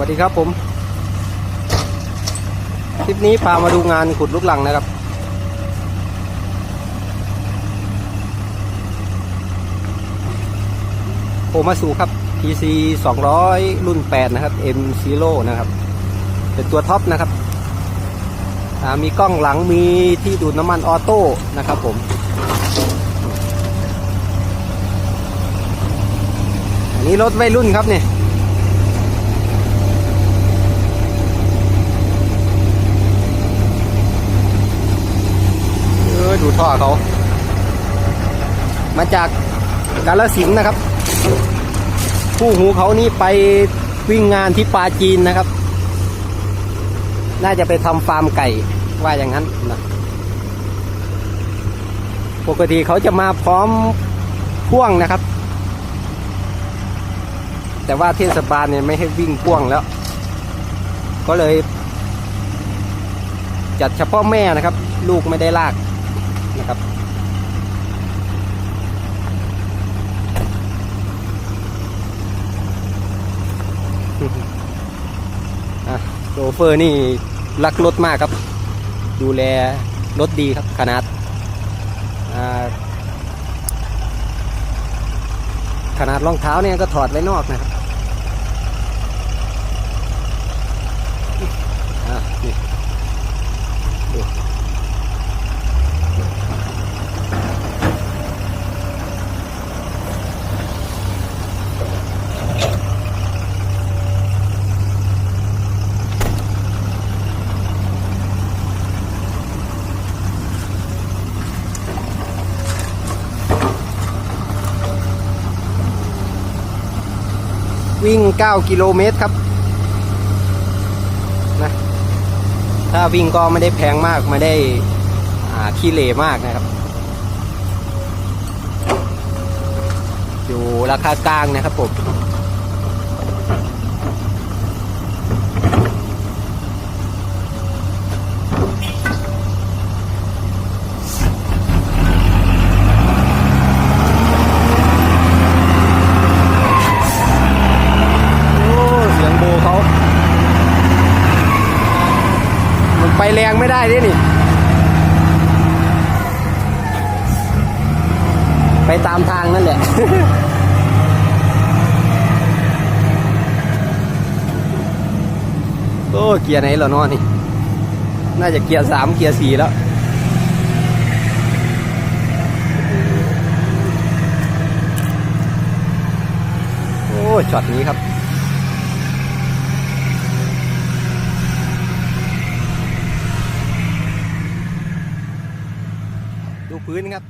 วัสดีครับผม คลิปนี้พามาดูงานขุดลูกหลังนะครับ โอมาสูครับ PC 200 รุ่น 8 นะครับ M Zero นะครับ เป็นตัวท็อปนะครับ มีกล้องหลังมีที่ดูดน้ำมันออโต้นะครับผมอันนี้รถวัยรุ่นครับเนี่ย เออดูท่อเขา มาจากกาลสินธุ์นะครับผู้หูเขานี่ไปวิ่งงานที่ปาจีนนะครับ น่าจะไปทำฟาร์มไก่ว่าอย่างนั้นนะปกติเขาจะมาพร้อมพ่วงนะครับ แต่ว่าเทศบาลเนี่ยไม่ให้วิ่งพ่วงแล้ว ก็เลย จัดเฉพาะแม่นะครับ ลูกไม่ได้ลาก นะครับ โชเฟอร์นี่รักรถมากครับ ดูแลรถดีครับขนาดขนาดรองเท้าเนี่ยก็ถอดไว้นอกนะครับ วิ่ง 9 กิโลเมตรครับนะถ้าวิ่งก็ไม่ได้แพงมาก ไม่ได้อาขี้เหร่มากนะครับ อยู่ราคากลางนะครับผม โอ้เสียงโบเขา มันไป แรงไม่ได้ด้วยนี่ ไปตามทางนั่นแหละโอ้เกียร์ไหนเหรอนาะนี่ น่าจะเกียร์สามเกียร์สี่แล้วโอ้ช็อตนี้ครับ พื้นครับ